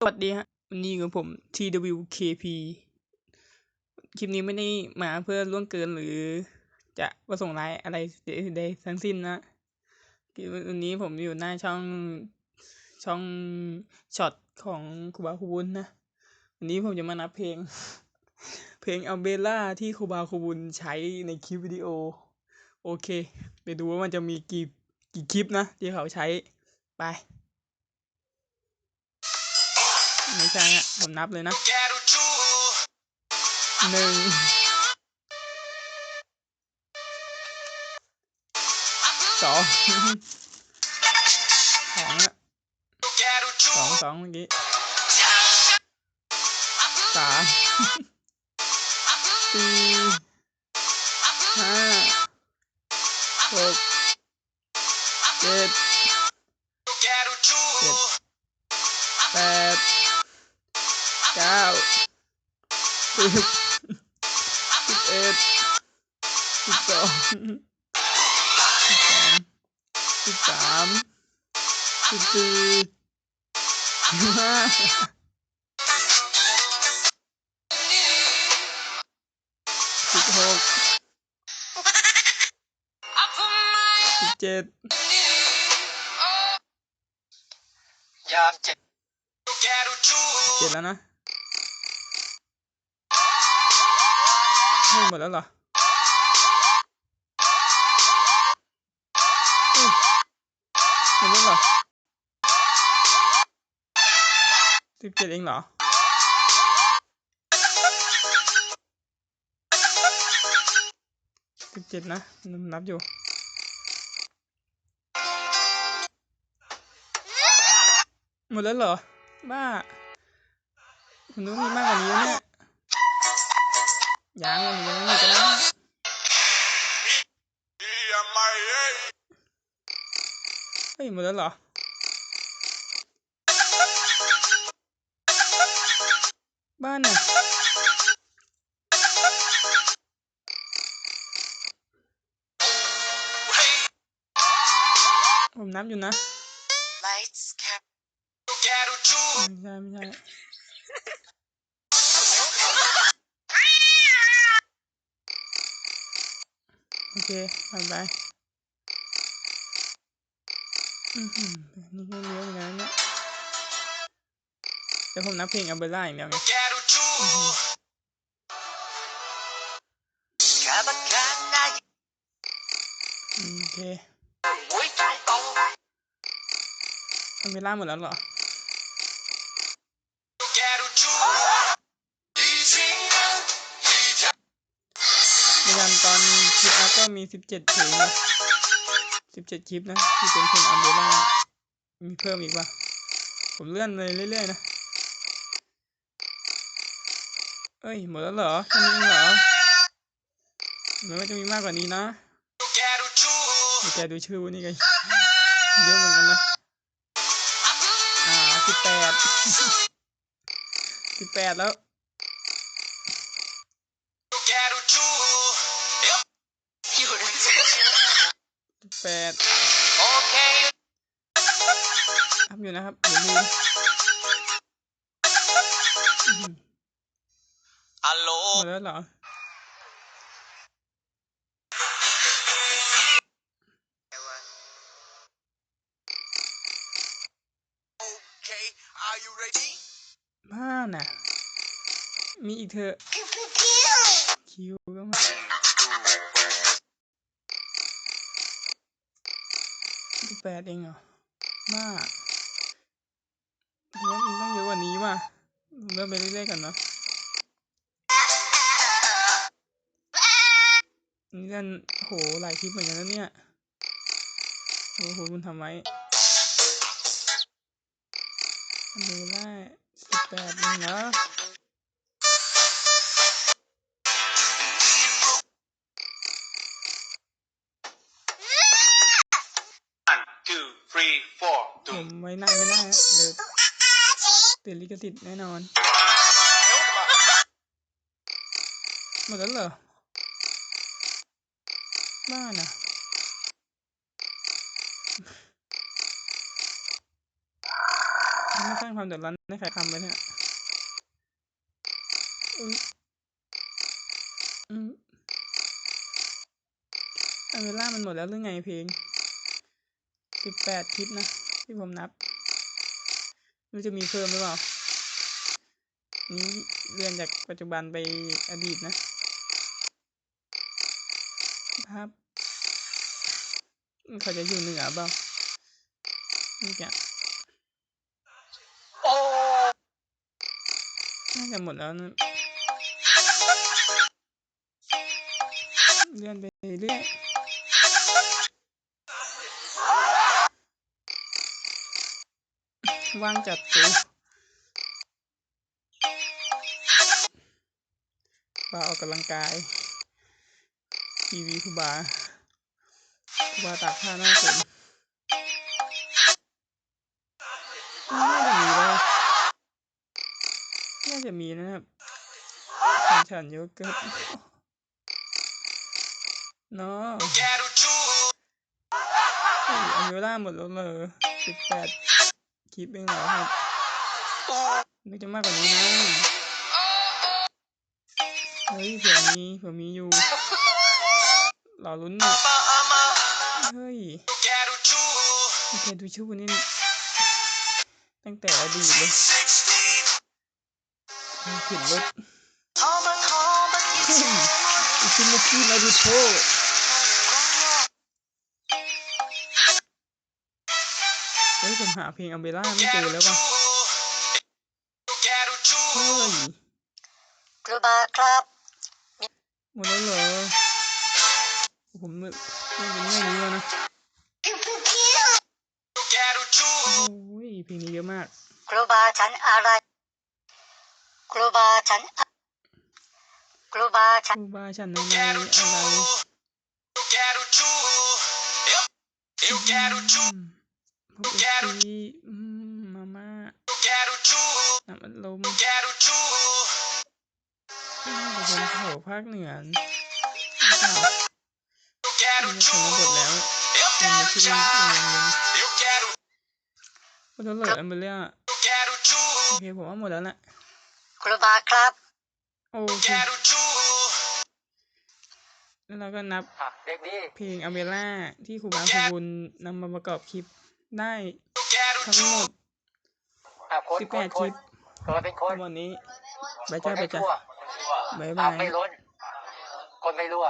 สวัสดีฮะวันนี้กับผม TWKP คลิปนี้ไม่ได้มาเพื่อล่วงเกินหรือจะประสงค์ร้ายอะไรใดๆทั้งสิ้นนะวันนี้ผมอยู่หน้าช่องช่องช็อตของคูบาคูบุนนะ วันนี้ผมจะมานับเพลง เพลงอัลเบล่าที่คูบาคูบุนใช้ในคลิปวิดีโอ โอเค ไปดูว่ามันจะมีกี่กี่คลิปนะ ที่เขาใช้ไป ไม่ใช่ฮะผมนับเลยนะหนึ่งสองสองอะสองสองเมื่อกี้สามสี่ เก้าสิบสิบเอ็ดสิบสอง มสิบสี่สิบห้าสิบหกสิบเจ็ดอยากเจ็บ Quero tu เจ็ดแล้วนะมดแล้วเหรอเฮ้ยหมดแล้วเหรอสิบเจ็ดเองเหรอสิบเจ็ดนะนับนับอยู่หมดแล้วเหรอ บ้าคุณนู้นมีมากกว่านี้เนี่ย dạ ngon thì như cái đó cái gì mà đến lọ ba nè hôm nắm chung nè Lights, cap. Mình sai, mình sai. โอเคผ่านไปอือหือนี่ก็เยอะเหมือนนะเนี่ยเดี๋ยวผมนับเพลงอัลเบร่าอย่างเดียวไงโอเค Ui trong tông อัลเบร่าหมดแล้วเหรอ ในการตอนคลิปอัพก็มีสิบเจ็ดเพลงนะสิบเจ็ดคลิปนะที่เป็นเพลงอัลเบร่ามีเพิ่มอีกป่ะผมเลื่อนเลยเรื่อยๆนะ เอ้ย หมดแล้วเหรอแค่นี้เหรอไม่ว่าจะมีมากกว่านี้นะแกดูชื่อนี่กันเยอะเหมือนกันนะ อ่าสิบแปดสิบแปดแล้ว แปด Ok ทำอยู่นะครับอย่าลืมอื้อหือ Alô หมดแล้วเหรอ Okay Are you ready บ้าน่ะ มีอีกเถอะคิวก็มา แปดเองเหรอบ้าผมว่ามันต้องเยอะกว่านี้ว่ะเริ่มไปเรื่อยๆกันนะนี่กันโหหลายคลิปเหมือนกันนะเนี่ยโอ้โหคุณทำไว้ดูไล่สิบแปดเองเหรอ three four ผมไว้หน้าไม่ได้ฮะเดี๋ยวติดลิขสิทธิ์แน่นอน หมดแล้วเหรอ บ้าน่ะ ไม่สร้างความเดือดร้อนให้ใครทำไปเนี่ยอุ๊ยอืมอันเวลามันหมดแล้วหรือไงเพลง สิบแปดคลิปนะ ที่ผมนับมันจะมีเพิ่มหรือเปล่า นี้เรียนจากปัจจุบันไปอดีตนะภาพเขาจะอยู่เหนือเปล่านี่แกโอ้น่าจะหมดแล้วนะเลื่อนไปเรื่อย ว่างจัดกูบาออกกำลังกาย ทีวีคูบาคูบาตากผ้าหน้าฝนน่าจะมีแล้วน่าจะมีนะครับของฉันโยเกิร์ตเนาะ quero tu เฮ้ยอันเวลาหมดแล้วเลยสิบแปด ลิปเองเหรอครับนึกจะมากกว่านี้นะเฮ้ยเผื่อมีเผื่อมีอยู่รอลุ้นหน่อย ama ama เฮ้ย quero tu มีแค่ดูชื่อนี่ตั้งแต่อดีตเลย16มีเขียนรถ Toma toma เฮ้ยอิซิมาคินารูโตะ ฮ้ยผมหาเพลงอัมเบร่าไม่เจอ quero แล้ว tu ว่ะ quero tu เฮ้ยครูบาครับหมดแล้วเหรอผมไม่ไม่เป็นเรื่องนี้แล้วนะ quero tu โอ้ยเพลงนี้เยอะมากครูบาฉันอะไรครูบาฉันอะครูบาคฉันรูบาฉันในใน quero อะ tu ไร พบเอฟซีอืมมาม่า quero tu น้ำอัดลม quero tu น่าจะเป็นแถวภาคเหนือหรือเปล่า quero มีช tu นบทแล้ว eu มันไม่ quero ใช่ já เรื่องนึง eu quero หมดแล้วเหรออันเบเลีย quero tu โอเคผมว่าหมดแล้วนะครูบาครับโอเค quero tu แล้วเราก็นับเด็กดีเพลงอเมล่าที่ครูบาครูบุญนำมาประกอบคลิป ได้ quero ทั้ง tu หมดอะคนสิบคแปนดคคลินปเกิดเป็นคนทั้งหมดนี้ไปคนจ้าไปให้จ้าทั่วบ๊ายอะบาย ไม่ล้น คนไม่รั่ว